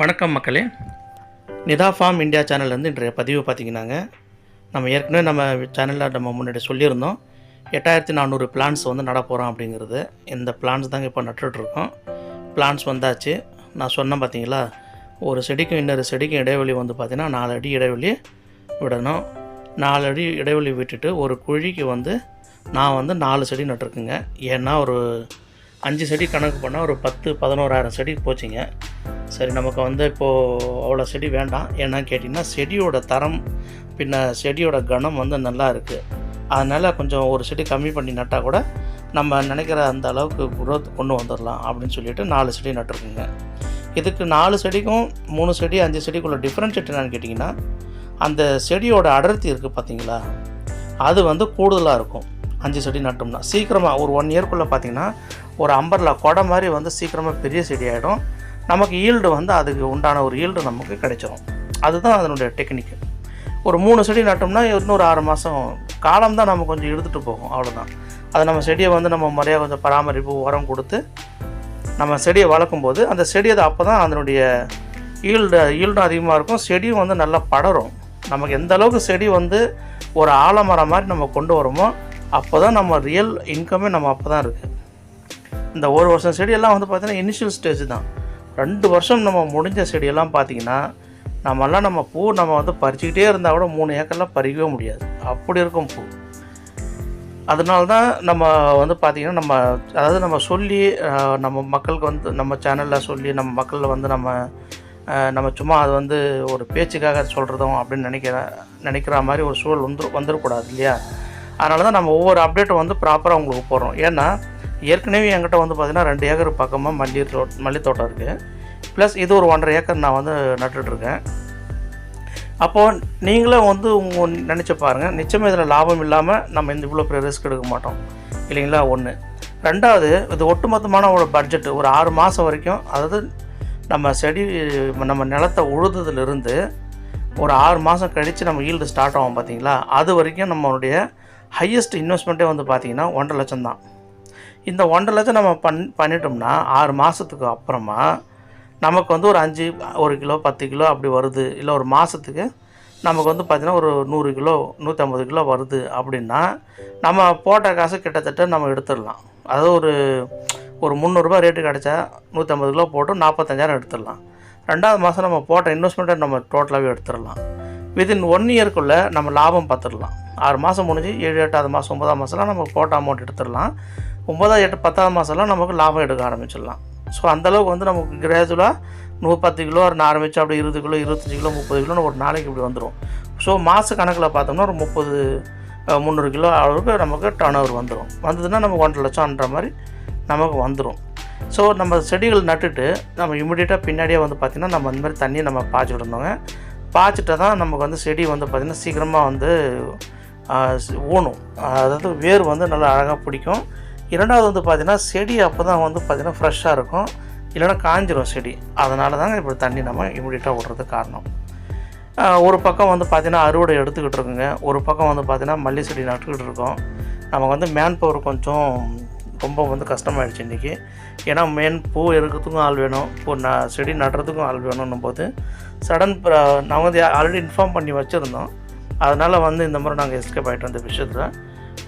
வணக்கம் மக்களே. Nita form India சேனல்லேருந்து இன்றைய பதிவு பார்த்தீங்கன்னாங்க. நம்ம ஏற்கனவே நம்ம சேனலில் நம்ம முன்னாடி சொல்லியிருந்தோம். எட்டாயிரத்தி நானூறு பிளான்ஸ் வந்து நட போகிறோம் அப்படிங்கிறது. இந்த பிளான்ஸ் தாங்க இப்போ நட்டுட்ருக்கோம் பிளான்ஸ் வந்தாச்சு. நான் சொன்னேன் பார்த்தீங்களா? ஒரு செடிக்கும் இன்னொரு செடிக்கும் இடைவெளி வந்து பார்த்திங்கன்னா நாலு அடி இடைவெளி விடணும். நாலு அடி இடைவெளி விட்டுட்டு ஒரு குழிக்கு வந்து நான் வந்து நாலு செடி நட்டுருக்குங்க. ஏன்னா ஒரு அஞ்சு செடி கணக்கு பண்ணால் ஒரு பத்து பதினோராயிரம் செடி போச்சுங்க. சரி நமக்கு வந்து இப்போது அவ்வளோ செடி வேண்டாம். ஏன்னா கேட்டிங்கன்னா செடியோட தரம் பின்ன செடியோட கணம் வந்து நல்லா இருக்குது அதனால் கொஞ்சம் ஒரு செடி கம்மி பண்ணி நட்டால் கூட நம்ம நினைக்கிற அந்த அளவுக்கு குரோத் கொண்டு வந்துடலாம் அப்படின்னு சொல்லிட்டு நாலு செடி நட்டிருக்குங்க. இதுக்கு நாலு செடிக்கும் மூணு செடி அஞ்சு செடிக்குள்ள டிஃப்ரென்ஷியேட் என்னன்னு கேட்டிங்கன்னா அந்த செடியோட அடர்த்தி இருக்குது பார்த்தீங்களா? அது வந்து கூடுதலாக இருக்கும். அஞ்சு செடி நட்டோம்னா. சீக்கிரமாக ஒரு ஒன் இயர்க்குள்ளே பார்த்தீங்கன்னா ஒரு அம்பர்லா கொடை மாதிரி வந்து சீக்கிரமாக பெரிய செடி ஆகிடும் நமக்கு ஈல்டு வந்து அதுக்கு உண்டான ஒரு ஈல்டு நமக்கு கிடைச்சிரும். அதுதான் அதனுடைய டெக்னிக்கு ஒரு மூணு செடி நட்டோம்னா இன்னொரு ஆறு மாதம் காலம் தான் நம்ம கொஞ்சம் இழுத்துட்டு போகும் அவ்வளோதான் அது நம்ம செடியை வந்து நம்ம முறையாக கொஞ்சம் பராமரிப்பு உரம் கொடுத்து நம்ம செடியை வளர்க்கும் போது அந்த செடி அது அப்போ தான் அதனுடைய ஈல்டு ஈல்டும் அதிகமாக இருக்கும். செடியும் வந்து நல்லா படரும். நமக்கு எந்த அளவுக்கு செடி வந்து ஒரு ஆலமரம் மாதிரி நம்ம கொண்டு வரோமோ அப்போ தான் நம்ம ரியல் இன்கமே நம்ம அப்போ தான் இருக்குது இந்த ஒரு வருஷம் செடியெல்லாம் வந்து பார்த்திங்கன்னா இனிஷியல் ஸ்டேஜ் தான். ரெண்டு வருஷம் நம்ம முடிஞ்ச செடியெல்லாம் பார்த்தீங்கன்னா நம்மெல்லாம் நம்ம பூ நம்ம வந்து பறிச்சுக்கிட்டே இருந்தால் கூட மூணு ஏக்கர்லாம் பறிக்கவே முடியாது. அப்படி இருக்கும் பூ. அதனால தான் நம்ம வந்து பார்த்திங்கன்னா நம்ம அதாவது நம்ம சொல்லி நம்ம மக்களுக்கு வந்து நம்ம சேனலில் சொல்லி நம்ம மக்களில் வந்து நம்ம நம்ம சும்மா அது வந்து ஒரு பேச்சுக்காக சொல்கிறதும் அப்படின்னு நினைக்கிற நினைக்கிற மாதிரி ஒரு சூழல் வந்து வந்துடக்கூடாது இல்லையா? அதனால தான் நம்ம ஒவ்வொரு அப்டேட்டும் வந்து ப்ராப்பராக உங்களுக்கு போடுறோம். ஏன்னா ஏற்கனவே என்கிட்ட வந்து பார்த்திங்கன்னா ரெண்டு ஏக்கர் பக்கமாக மல்லி தோ மல்லி தோட்டம் இருக்குது ப்ளஸ் இது ஒரு ஒன்றரை ஏக்கர் நான் வந்து நட்டுட்ருக்கேன் அப்போது நீங்களே வந்து உங்கள் நினச்சி பாருங்கள் நிச்சயமாக இதில் லாபம் இல்லாமல் நம்ம இந்த இவ்வளோ பெரிய ரிஸ்க் எடுக்க மாட்டோம். இல்லைங்களா? ஒன்று ரெண்டாவது இது ஒட்டுமொத்தமான ஒரு பட்ஜெட்டு ஒரு ஆறு மாதம் வரைக்கும் அதாவது நம்ம செடி நம்ம நிலத்தை உழுதுலேருந்து ஒரு ஆறு மாதம் கழித்து நம்ம ஈல்டு ஸ்டார்ட் ஆகும் பார்த்தீங்களா அது வரைக்கும் நம்மளுடைய ஹையஸ்ட் இன்வெஸ்ட்மெண்ட்டே வந்து பார்த்திங்கன்னா ஒன்றரை லட்சம் தான். இந்த ஒன்றரை லட்சம் நம்ம பண் பண்ணிட்டோம்னா ஆறு மாதத்துக்கு அப்புறமா நமக்கு வந்து ஒரு அஞ்சு ஒரு கிலோ பத்து கிலோ அப்படி வருது. இல்லை ஒரு மாதத்துக்கு நமக்கு வந்து பார்த்திங்கன்னா ஒரு நூறு கிலோ நூற்றம்பது கிலோ வருது அப்படின்னா நம்ம போட்ட காசு கிட்டத்தட்ட நம்ம எடுத்துடலாம். அதாவது ஒரு ஒரு முந்நூறுரூபா ரேட்டு கிடச்சா நூற்றம்பது கிலோ போட்டு நாற்பத்தஞ்சாயிரம் எடுத்துடலாம். ரெண்டாவது மாதம் நம்ம போட்ட இன்வெஸ்ட்மெண்ட்டை நம்ம டோட்டலாகவே எடுத்துடலாம். வித்தின் ஒன் இயர்க்குள்ளே நம்ம லாபம் பார்த்துடலாம் ஆறு மாதம் முடிஞ்சு ஏழு எட்டாவது மாதம் ஒன்பதாம் மாதம்லாம் நம்ம போட்ட அமௌண்ட் எடுத்துடலாம். ஒம்பதாவது எட்டு பத்தாவது மாதம்லாம் நமக்கு லாபம் எடுக்க ஆரம்பிச்சிடலாம். ஸோ அந்தளவுக்கு வந்து நமக்கு கிராஜுவலாக நூறு பத்து கிலோ ஒரு ஆரம்பிச்சு அப்படி இருபது கிலோ இருபத்தஞ்சி கிலோ முப்பது கிலோன்னு ஒரு நாளைக்கு இப்படி வந்துடும் ஸோ மாத கணக்கில் பார்த்தோம்னா ஒரு முப்பது முந்நூறு கிலோ அளவுக்கு நமக்கு டர்ன் ஓவர் வந்துடும் வந்ததுன்னா நமக்கு ஒன்றரை லட்சம்ன்ற மாதிரி நமக்கு வந்துடும் ஸோ நம்ம செடிகள் நட்டுட்டு நம்ம இமிடியேட்டாக பின்னாடியே வந்து பார்த்திங்கன்னா நம்ம இந்த மாதிரி தண்ணியை நம்ம பாய்ச்சி விடணுங்க பாய்ச்சிட்டா தான் நமக்கு வந்து செடி வந்து பார்த்திங்கன்னா சீக்கிரமாக வந்து ஊணும். ஊனும் அதாவது வேர் வந்து நல்லா அழகாக பிடிக்கும். இரண்டாவது வந்து பார்த்திங்கன்னா செடி அப்போ தான் வந்து பார்த்திங்கன்னா ஃப்ரெஷ்ஷாக இருக்கும். இல்லைன்னா காஞ்சிரும் செடி. அதனால தாங்க இப்படி தண்ணி நம்ம இம்மிடியட்டாக விடுறதுக்கு காரணம். ஒரு பக்கம் வந்து பார்த்திங்கன்னா அறுவடை எடுத்துக்கிட்டு இருக்குங்க. ஒரு பக்கம் வந்து பார்த்திங்கன்னா மல்லி செடி நட்டுக்கிட்டு இருக்கோம். நமக்கு வந்து மேன் பவர் கொஞ்சம் ரொம்ப வந்து கஷ்டமாயிடுச்சு இன்றைக்கி ஏன்னா மேன் பூ இருக்கிறதுக்கும் ஆள் வேணும். பூ ந செடி நடுறதுக்கும் ஆள் வேணும்னும் போது சடன் நாங்கள் வந்து ஆல்ரெடி இன்ஃபார்ம் பண்ணி வச்சுருந்தோம். அதனால் வந்து இந்த மாதிரி நாங்கள் எஸ்கேப் ஆகிட்டோம் இந்த விஷயத்தில்.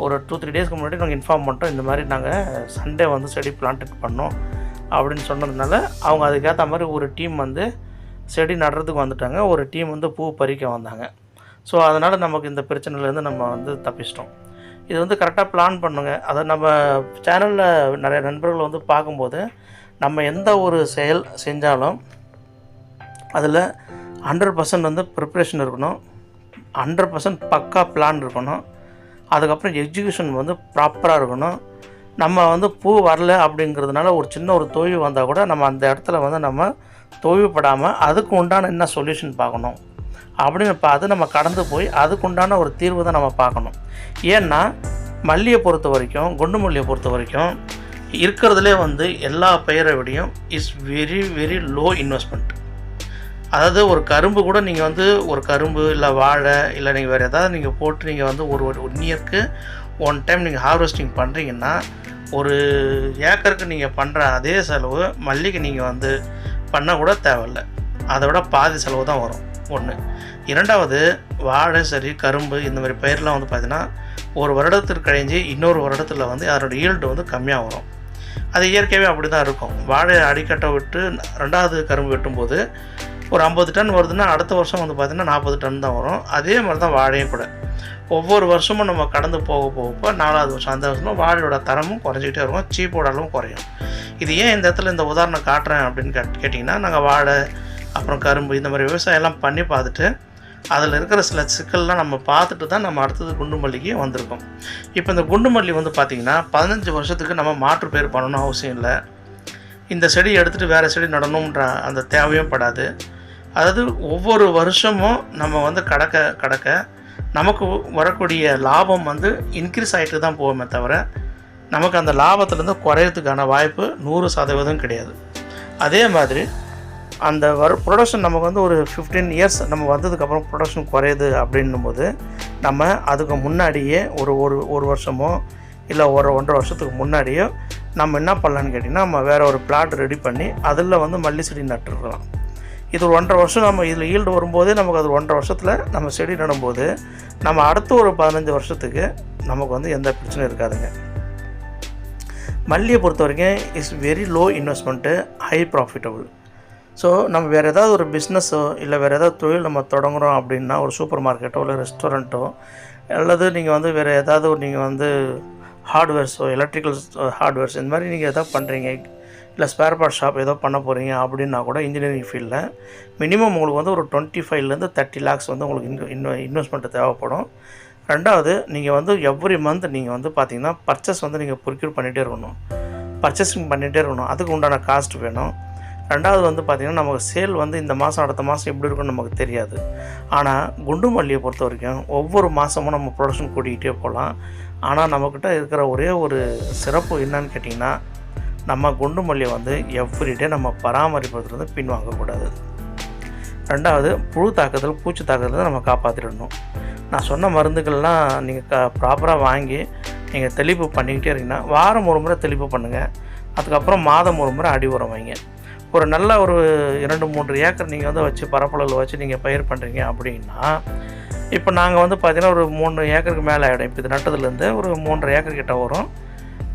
ஒரு டூ த்ரீ டேஸ்க்கு முன்னாடி நாங்கள் இன்ஃபார்ம் பண்ணிட்டோம் இந்த மாதிரி நாங்கள் சண்டே வந்து செடி பிளான்ட் பண்ணோம் அப்படின்னு சொன்னதுனால அவங்க அதுக்கேற்ற மாதிரி ஒரு டீம் வந்து செடி நடுறதுக்கு வந்துட்டாங்க. ஒரு டீம் வந்து பூ பறிக்க வந்தாங்க. ஸோ அதனால் நமக்கு இந்த பிரச்சனையிலேருந்து நம்ம வந்து தப்பிச்சிட்டோம். இது வந்து கரெக்டாக பிளான் பண்ணுங்க. அதை நம்ம சேனலில் நிறைய நண்பர்கள் வந்து பார்க்கும்போது நம்ம எந்த ஒரு செயல் செஞ்சாலும் அதில் ஹண்ட்ரட் பர்சன்ட் வந்து ப்ரிப்ரேஷன் இருக்கணும். ஹண்ட்ரட் பர்சன்ட் பக்கா பிளான் இருக்கணும். அதுக்கப்புறம் எக்ஸிக்யூஷன் வந்து ப்ராப்பராக இருக்கணும். நம்ம வந்து பூ வரல அப்படிங்கிறதுனால ஒரு சின்ன ஒரு தொய்வு வந்தால் கூட நம்ம அந்த இடத்துல வந்து நம்ம தொய்வுபடாமல் அதுக்கு உண்டான என்ன சொல்யூஷன் பார்க்கணும்? அப்படின்னு இப்போ அது நம்ம கடந்து போய் அதுக்கு உண்டான ஒரு தீர்வு தான் நம்ம பார்க்கணும். ஏன்னா மல்லியை பொறுத்த வரைக்கும் குண்டு மல்லியை பொறுத்த வரைக்கும் இருக்கிறதுலே வந்து எல்லா பயிரை விடையும் is very very low investment அதாவது ஒரு கரும்பு கூட நீங்கள் வந்து ஒரு கரும்பு இல்லை வாழை இல்லை நீங்கள் வேறு ஏதாவது நீங்கள் போட்டு நீங்கள் வந்து ஒரு ஒன் இயர்க்கு ஒன் டைம் நீங்கள் ஹார்வெஸ்டிங் பண்ணுறீங்கன்னா ஒரு ஏக்கருக்கு நீங்கள் பண்ணுற அதே செலவு மல்லிகை நீங்கள் வந்து பண்ணக்கூட கூட தேவையில்ல. அதை விட பாதி செலவு தான் வரும். ஒன்று இரண்டாவது வாழை சரி கரும்பு இந்த மாதிரி பயிரெலாம் வந்து பார்த்திங்கன்னா ஒரு வருடத்திற்கு கழிஞ்சு இன்னொரு வருடத்தில் வந்து அதோட ஈல்டு வந்து கம்மியாக வரும். அது இயற்கையாகவே அப்படி தான் இருக்கும். வாழை அடிக்கட்டை விட்டு ரெண்டாவது கரும்பு வெட்டும்போது ஒரு ஐம்பது டன் வருதுன்னா அடுத்த வருஷம் வந்து பார்த்திங்கன்னா நாற்பது டன் தான் வரும். அதே மாதிரி தான் வாழையும் கூட. ஒவ்வொரு வருஷமும் நம்ம கடந்து போக போக நாலாவது வருஷம் அந்த வருஷமும் வாழையோட தரமும் குறைஞ்சிக்கிட்டே இருக்கும். சீப்போட அளவும் குறையும். இது ஏன் இந்த இடத்துல இந்த உதாரணம் காட்டுறேன் அப்படின்னு கேட் கேட்டிங்கன்னா நாங்கள் வாழை அப்புறம் கரும்பு இந்த மாதிரி விவசாயம்லாம் பண்ணி பார்த்துட்டு அதில் இருக்கிற சில சிக்கல்லாம் நம்ம பார்த்துட்டு தான் நம்ம அடுத்தது குண்டுமல்லிக்கு வந்திருக்கோம். இப்போ இந்த குண்டுமல்லி வந்து பார்த்திங்கன்னா பதினஞ்சு வருஷத்துக்கு நம்ம மாற்று பயிர் பண்ணணும் அவசியம் இல்லை. இந்த செடி எடுத்துகிட்டு வேறு செடி நடணுன்ற அந்த தேவையும் படாது. அதாவது ஒவ்வொரு வருஷமும் நம்ம வந்து கடக்க கடக்க நமக்கு வரக்கூடிய லாபம் வந்து இன்க்ரீஸ் ஆகிட்டு தான் போவோமே தவிர நமக்கு அந்த லாபத்துலேருந்து குறையறதுக்கான வாய்ப்பு நூறு சதவீதம் கிடையாது. அதே மாதிரி அந்த வர ப்ரொடக்ஷன் நமக்கு வந்து ஒரு ஃபிஃப்டீன் இயர்ஸ் நம்ம வந்ததுக்கப்புறம் ப்ரொடக்ஷன் குறையுது அப்படின்னும் போது நம்ம அதுக்கு முன்னாடியே ஒரு ஒரு ஒரு வருஷமோ இல்லை ஒரு ஒன்றரை வருஷத்துக்கு முன்னாடியோ நம்ம என்ன பண்ணலான்னு கேட்டிங்கன்னா நம்ம வேறு ஒரு பிளாட் ரெடி பண்ணி அதில் வந்து மல்லி செடி நட்டுருக்கலாம் இது ஒரு ஒன்றரை வருஷம் நம்ம இதில் ஈல்டு வரும்போதே நமக்கு அது ஒன்றரை வருஷத்தில் நம்ம செடி நடும்போது நம்ம அடுத்த ஒரு பதினஞ்சு வருஷத்துக்கு நமக்கு வந்து எந்த பிரச்சனையும் இருக்காதுங்க. மல்லியை பொறுத்த வரைக்கும் is very low investment high profitable so நம்ம வேறு ஏதாவது ஒரு பிஸ்னஸோ இல்லை வேறு ஏதாவது தொழில் நம்ம தொடங்குகிறோம் அப்படின்னா ஒரு சூப்பர் மார்க்கெட்டோ இல்லை ரெஸ்டாரண்ட்டோ அல்லது நீங்கள் வந்து வேறு ஏதாவது ஒரு நீங்கள் வந்து ஹார்ட்வேர்ஸோ எலக்ட்ரிக்கல் ஹார்ட்வேர்ஸ் இந்த மாதிரி நீங்கள் எதாவது பண்ணுறீங்க இல்லை ஸ்பேர் பார்ட் ஷாப் ஏதோ பண்ண போகிறீங்க அப்படின்னா கூட இன்ஜினியரிங் ஃபீல்டில் மினிமம் உங்களுக்கு வந்து ஒரு டுவெண்ட்டி ஃபைவ்லேருந்து தேர்ட்டி லேக்ஸ் வந்து உங்களுக்கு இன்வெ இன்னும் இன்வெஸ்ட்மெண்ட்டு தேவைப்படும். ரெண்டாவது நீங்கள் வந்து எவ்ரி மந்த் நீங்கள் வந்து பார்த்தீங்கன்னா பர்ச்சேஸ் வந்து நீங்கள் ப்ரொக்யூர் பண்ணிகிட்டே இருக்கணும். பர்ச்சேசிங் பண்ணிகிட்டே இருக்கணும். அதுக்கு உண்டான காஸ்ட் வேணும். ரெண்டாவது வந்து பார்த்திங்கன்னா நமக்கு சேல் வந்து இந்த மாதம் அடுத்த மாதம் எப்படி இருக்குன்னு நமக்கு தெரியாது. ஆனால் குண்டு மல்லியை பொறுத்த வரைக்கும் ஒவ்வொரு மாதமும் நம்ம ப்ரொடக்ஷன் கூட்டிகிட்டே போகலாம். ஆனால் நம்மக்கிட்ட இருக்கிற ஒரே ஒரு சிறப்பு என்னன்னு கேட்டிங்கன்னா நம்ம குண்டு மல்லியை வந்து எவ்ரிடே நம்ம பராமரிப்பதிலிருந்து பின்வாங்கக்கூடாது. ரெண்டாவது புழு தாக்குதல் பூச்சி தாக்கத்தில் நம்ம காப்பாற்றிடணும் நான் சொன்ன மருந்துகள்லாம் நீங்கள் க ப்ராப்பராக வாங்கி நீங்கள் தெளிப்பு பண்ணிக்கிட்டே இருக்கீங்கன்னா வாரம் ஒரு முறை தெளிப்பு பண்ணுங்கள் அதுக்கப்புறம் மாதம் ஒரு முறை அடி உரம் வைங்க. ஒரு நல்ல ஒரு இரண்டு மூன்று ஏக்கர் நீங்கள் வந்து வச்சு பரப்பளவில் வச்சு நீங்கள் பயிர் பண்ணுறீங்க அப்படின்னா இப்போ நாங்கள் வந்து பார்த்திங்கன்னா ஒரு மூணு ஏக்கருக்கு மேலே ஆகிடும் இப்போ இது நட்டதுலேருந்து ஒரு மூன்றரை ஏக்கர் கிட்ட வரும்.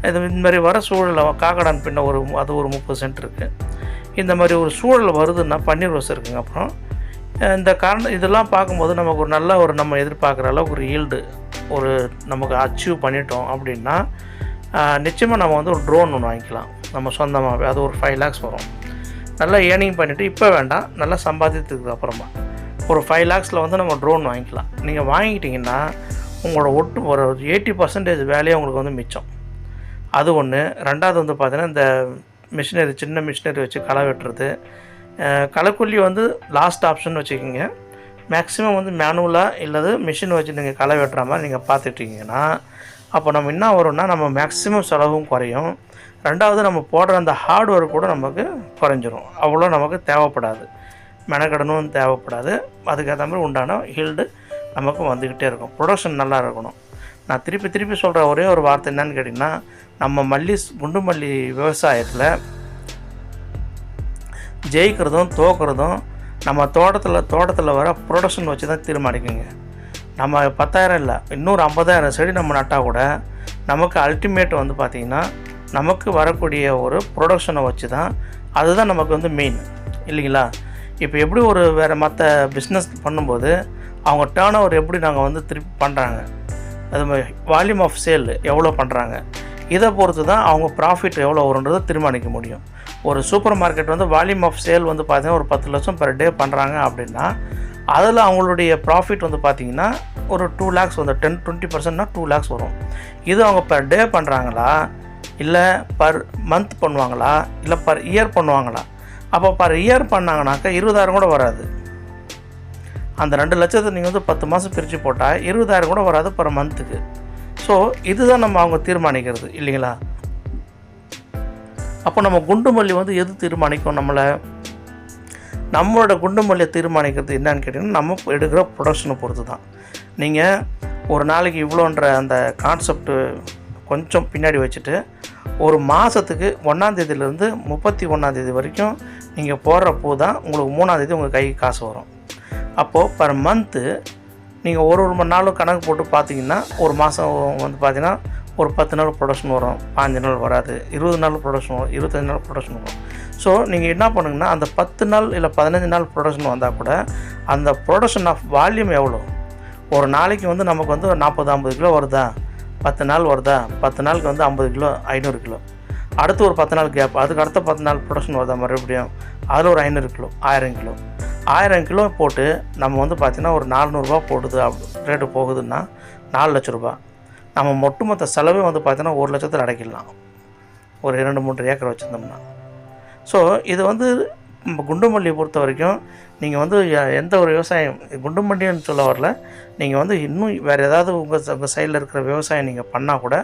இது இந்த மாதிரி வர சூழலில் காக்கடான் பின்ன ஒரு அது ஒரு முப்பது சென்ட் இருக்குது இந்த மாதிரி ஒரு சூழல் வருதுன்னா பன்னீர் ரோஸ் இருக்குங்க அப்புறம். இந்த காரணம் இதெல்லாம் பார்க்கும்போது நமக்கு ஒரு நல்ல ஒரு நம்ம எதிர்பார்க்குற அளவுக்கு ஒரு ஈல்டு ஒரு நமக்கு அச்சீவ் பண்ணிட்டோம் அப்படின்னா நிச்சயமாக நம்ம வந்து ஒரு ட்ரோன் ஒன்று வாங்கிக்கலாம். நம்ம சொந்தமாகவே அது ஒரு ஃபைவ் லேக்ஸ் வரும். நல்லா ஏர்னிங் பண்ணிவிட்டு இப்போ வேண்டாம் நல்லா சம்பாதித்ததுக்கு அப்புறமா. ஒரு ஃபைவ் லேக்ஸில் வந்து நம்ம ட்ரோன் வாங்கிக்கலாம். நீங்கள் வாங்கிட்டிங்கன்னா உங்களோட ஒட்டு ஒரு எயிட்டி பர்சன்டேஜ் வேலையை உங்களுக்கு வந்து மிச்சம். அது ஒன்று ரெண்டாவது வந்து பார்த்தீங்கன்னா இந்த மிஷினரி சின்ன மிஷினரி வச்சு களை வெட்டுறது. களைக்கொல்லி வந்து லாஸ்ட் ஆப்ஷன் வச்சுக்கோங்க. மேக்ஸிமம் வந்து மேனுவலாக இல்லது மிஷின் வச்சு நீங்கள் களை வெட்டுற மாதிரி நீங்கள் பார்த்துட்டிங்கன்னா அப்போ நம்ம என்ன வரும்னா நம்ம மேக்ஸிமம் செலவும் குறையும். ரெண்டாவது நம்ம போடுற அந்த ஹார்ட்வேர் கூட நமக்கு குறைஞ்சிரும். அவ்வளோ நமக்கு தேவைப்படாது. மெனக்கடனும் தேவைப்படாது. அதுக்கேற்ற மாதிரி உண்டான ஹீல்டு நமக்கு வந்துக்கிட்டே இருக்கும். ப்ரொடக்ஷன் நல்லா இருக்கணும். நான் திருப்பி திருப்பி சொல்கிற ஒரே ஒரு வார்த்தை என்னன்னு கேட்டிங்கன்னா நம்ம மல்லி குண்டு மல்லி விவசாயத்தில் ஜெயிக்கிறதும் தோக்கிறதும் நம்ம தோட்டத்தில் தோட்டத்தில் வர ப்ரொடக்ஷன் வச்சு தான் தீர்மானிக்குங்க. நம்ம பத்தாயிரம் இல்லை இன்னொரு ஐம்பதாயிரம் செடி நம்ம நட்டால் கூட நமக்கு அல்டிமேட் வந்து பார்த்திங்கன்னா நமக்கு வரக்கூடிய ஒரு ப்ரொடக்ஷனை வச்சு தான் அதுதான் நமக்கு வந்து மெயின் இல்லைங்களா? இப்போ எப்படி ஒரு வேறு மற்ற பிஸ்னஸ் பண்ணும்போது அவங்க டேர்ன் ஓவர் எப்படி நாங்கள் வந்து திருப்பி பண்ணுறாங்க அது மாதிரி வால்யூம் ஆஃப் சேல் எவ்வளோ பண்ணுறாங்க இதை பொறுத்து தான் அவங்க ப்ராஃபிட் எவ்வளோ வருன்றதை தீர்மானிக்க முடியும். ஒரு சூப்பர் மார்க்கெட் வந்து வால்யூம் ஆஃப் சேல் வந்து பார்த்திங்கன்னா ஒரு பத்து லட்சம் பெர் டே பண்ணுறாங்க அப்படின்னா அதில் அவங்களுடைய ப்ராஃபிட் வந்து பார்த்திங்கன்னா ஒரு டூ லேக்ஸ் வந்து டென் டுவெண்ட்டி பர்சன்ட்னா டூ லேக்ஸ் வரும். இது அவங்க பெர் டே பண்ணுறாங்களா இல்லை பர் மந்த் பண்ணுவாங்களா? இல்லை பர் இயர் பண்ணுவாங்களா? அப்போ பர் இயர் பண்ணாங்கனாக்கா இருபதாயிரம் கூட வராது. அந்த ரெண்டு லட்சத்தை நீங்கள் வந்து பத்து மாதம் பிரித்து போட்டால் இருபதாயிரம் கூட வராது பர் மந்த்துக்கு ஸோ இதுதான் நம்ம அவங்க தீர்மானிக்கிறது இல்லைங்களா? அப்போ நம்ம குண்டு மல்லி வந்து எது தீர்மானிக்கும் நம்மளை? நம்மளோட குண்டு மல்லியை தீர்மானிக்கிறது என்னன்னு கேட்டிங்கன்னா நம்ம எடுக்கிற ப்ரொடக்ஷனை பொறுத்து தான் நீங்கள் ஒரு நாளைக்கு இவ்வளோன்ற அந்த கான்செப்ட்டு கொஞ்சம் பின்னாடி வச்சுட்டு ஒரு மாதத்துக்கு ஒன்றாந்தேதியிலேருந்து முப்பத்தி ஒன்றாந்தேதி வரைக்கும் நீங்கள் போடுற பூ தான் உங்களுக்கு மூணாந்தேதி உங்கள் கைக்கு காசு வரும். அப்போது பர் மந்த்து நீங்கள் ஒரு ஒரு மணி நாளும் கணக்கு போட்டு பார்த்தீங்கன்னா ஒரு மாதம் வந்து பார்த்தீங்கன்னா ஒரு பத்து நாள் ப்ரொடக்ஷன் வரும். பாஞ்சு நாள் வராது. இருபது நாள் ப்ரொடக்ஷன் வரும். இருபத்தஞ்சு நாள் ப்ரொடக்ஷன் வரும். ஸோ நீங்கள் என்ன பண்ணுங்கன்னா அந்த பத்து நாள் இல்லை பதினஞ்சு நாள் ப்ரொடக்ஷன் வந்தால் கூட அந்த ப்ரொடக்ஷன் ஆஃப் வால்யூம் எவ்வளோ? ஒரு நாளைக்கு வந்து நமக்கு வந்து ஒரு நாற்பது ஐம்பது கிலோ வருதா? பத்து நாள் வருதா? பத்து நாளுக்கு வந்து ஐம்பது கிலோ ஐநூறு கிலோ. அடுத்து ஒரு பத்து நாள் கேப் அதுக்கு அடுத்த பத்து நாள் ப்ரொடக்ஷன் வருதா மறுபடியும்? அதில் ஒரு ஐநூறு கிலோ ஆயிரம் கிலோ. ஆயிரம் கிலோ போட்டு நம்ம வந்து பார்த்திங்கன்னா ஒரு நானூறுரூவா போடுது அப் ரேட்டு போகுதுன்னா நாலு லட்ச ரூபா. நம்ம ஒட்டுமொத்த செலவே வந்து பார்த்திங்கன்னா ஒரு லட்சத்தில் அடைக்கலாம் ஒரு இரண்டு மூன்று ஏக்கர் வச்சுருந்தோம்னா. ஸோ இது வந்து நம்ம குண்டுமல்லியை பொறுத்த வரைக்கும் நீங்கள் வந்து எந்த ஒரு விவசாயம் குண்டுமல்லின்னு சொல்ல வரல. நீங்கள் வந்து இன்னும் வேறு ஏதாவது உங்கள் உங்கள் சைடில் இருக்கிற விவசாயம் நீங்கள் பண்ணால் கூட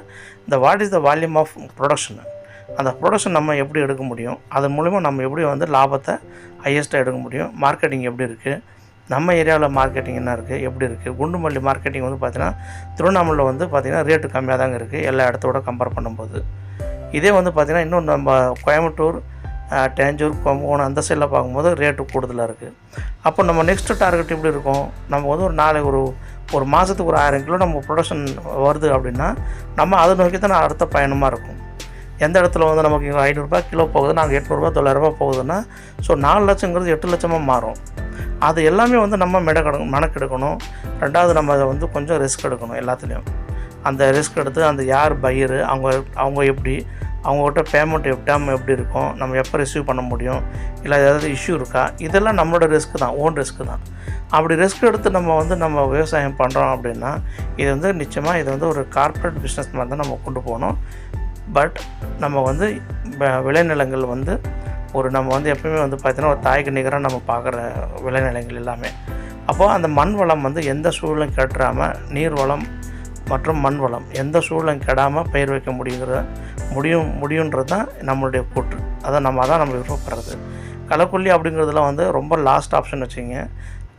இந்த what is the volume of production? அந்த ப்ரொடக்ஷன் நம்ம எப்படி எடுக்க முடியும்? அதன் மூலிமா நம்ம எப்படி வந்து லாபத்தை ஹையஸ்ட்டாக எடுக்க முடியும்? மார்க்கெட்டிங் எப்படி இருக்குது நம்ம ஏரியாவில் மார்க்கெட்டிங் என்ன இருக்குது எப்படி இருக்குது குண்டுமல்லி மார்க்கெட்டிங் வந்து பார்த்திங்கன்னா திருவண்ணாமலையில் வந்து பார்த்திங்கன்னா ரேட்டு கம்மியாக தாங்க இருக்குது எல்லா இடத்தோட கம்பேர் பண்ணும்போது. இதே வந்து பார்த்திங்கன்னா இன்னும் நம்ம கோயம்புத்தூர் டேஞ்சூர் கும்பகோணம் அந்த சைடில் பார்க்கும்போது ரேட்டு கூடுதலாக இருக்குது அப்போ நம்ம நெக்ஸ்ட்டு டார்கெட் எப்படி இருக்கும்? நம்ம வந்து ஒரு நாளை ஒரு ஒரு மாதத்துக்கு ஒரு ஆயிரம் கிலோ நம்ம ப்ரொடக்ஷன் வருது அப்படின்னா நம்ம அதை நோக்கி தான் அடுத்த பயணமாக இருக்கும். எந்த இடத்துல வந்து நமக்கு ஐநூறுரூபா கிலோ போகுது நாங்கள் எட்நூறுபா தொள்ளாயிரரூபா போகுதுன்னா ஸோ நாலு லட்சங்கிறது எட்டு லட்சமாக மாறும். அது எல்லாமே வந்து நம்ம மெடக்கெடுக்கணும் மெனக்கெடுக்கணும். ரெண்டாவது நம்ம அதை வந்து கொஞ்சம் ரிஸ்க் எடுக்கணும் எல்லாத்துலேயும். அந்த ரிஸ்க் எடுத்து அந்த யார் பையரு அவங்க அவங்க எப்படி அவங்ககிட்ட பேமெண்ட் டைம் எப்படி இருக்கும் நம்ம எப்போ ரிசீவ் பண்ண முடியும் இல்லை ஏதாவது இஷ்யூ இருக்கா இதெல்லாம் நம்மளோட ரிஸ்க் தான் ஓன் ரிஸ்க் தான். அப்படி ரிஸ்க் எடுத்து நம்ம வந்து நம்ம விவசாயம் பண்ணுறோம் அப்படின்னா இது வந்து நிச்சயமாக இது வந்து ஒரு கார்ப்பரேட் பிஸ்னஸ் மாதிரி தான் நம்ம கொண்டு போகணும். பட் நம்ம வந்து விளைநிலங்கள் வந்து ஒரு நம்ம வந்து எப்பவுமே வந்து பார்த்திங்கன்னா ஒரு தாய்க்கு நிகராக நம்ம பார்க்குற விளைநிலங்கள் எல்லாமே. அப்போது அந்த மண் வளம் வந்து எந்த சூழலும் கெட்டுறாமல் நீர் வளம் மற்றும் மண் வளம் எந்த சூழலும் கெடாமல் பயிர் வைக்க முடியுங்கிற முடியும் முடியுன்றது தான் நம்மளுடைய கூற்று. அதை நம்ம அதான் நம்ம விருப்பப்படுறது. களக்கொல்லி அப்படிங்கிறதுலாம் வந்து ரொம்ப லாஸ்ட் ஆப்ஷன் வச்சுங்க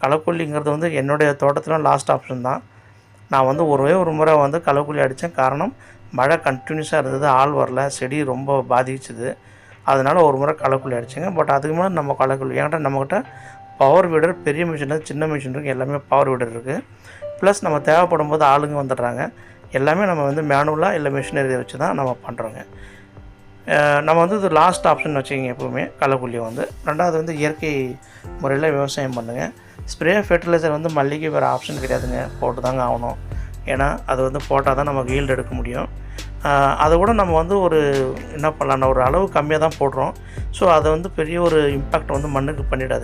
களக்கொல்லிங்கிறது வந்து என்னுடைய தோட்டத்தில் லாஸ்ட் ஆப்ஷன் தான். நான் வந்து ஒரே ஒரு முறை வந்து களக்குழி அடித்தேன். காரணம் மழை கண்டினியூஸாக இருந்தது ஆள் வரல செடி ரொம்ப பாதிச்சுது. அதனால் ஒரு முறை களக்குழி அடிச்சேங்க. பட் அதுக்கு மேலே நம்ம களைக்குள்ளி ஏன்டா நம்மக்கிட்ட பவர் வீடர் பெரிய மிஷின் சின்ன மிஷின் இருக்குது எல்லாமே பவர் வீடர் இருக்குது ப்ளஸ் நம்ம தேவைப்படும் போது ஆளுங்க வந்துடுறாங்க. எல்லாமே நம்ம வந்து மேனுவலாக இல்லை மிஷினரி வச்சு தான் நம்ம பண்ணுறோங்க நம்ம வந்து இது லாஸ்ட் ஆப்ஷன் வச்சுக்கிங்க எப்போவுமே களக்குள்ளியை வந்து. ரெண்டாவது வந்து இயற்கை முறையில் விவசாயம் பண்ணுங்கள் ஸ்ப்ரே ஃபெர்டிலைசர் வந்து மல்லிகை வேறு ஆப்ஷன் கிடையாதுங்க. போட்டு தாங்க ஆகணும். ஏன்னா அது வந்து போட்டால் தான் நமக்கு ஈல்டு எடுக்க முடியும். அதை விட நம்ம வந்து ஒரு என்ன பண்ணலாம்னா ஒரு அளவு கம்மியாக தான் போடுறோம். ஸோ அதை வந்து பெரிய ஒரு இம்பேக்ட் வந்து மண்ணுக்கு பண்ணிடாது.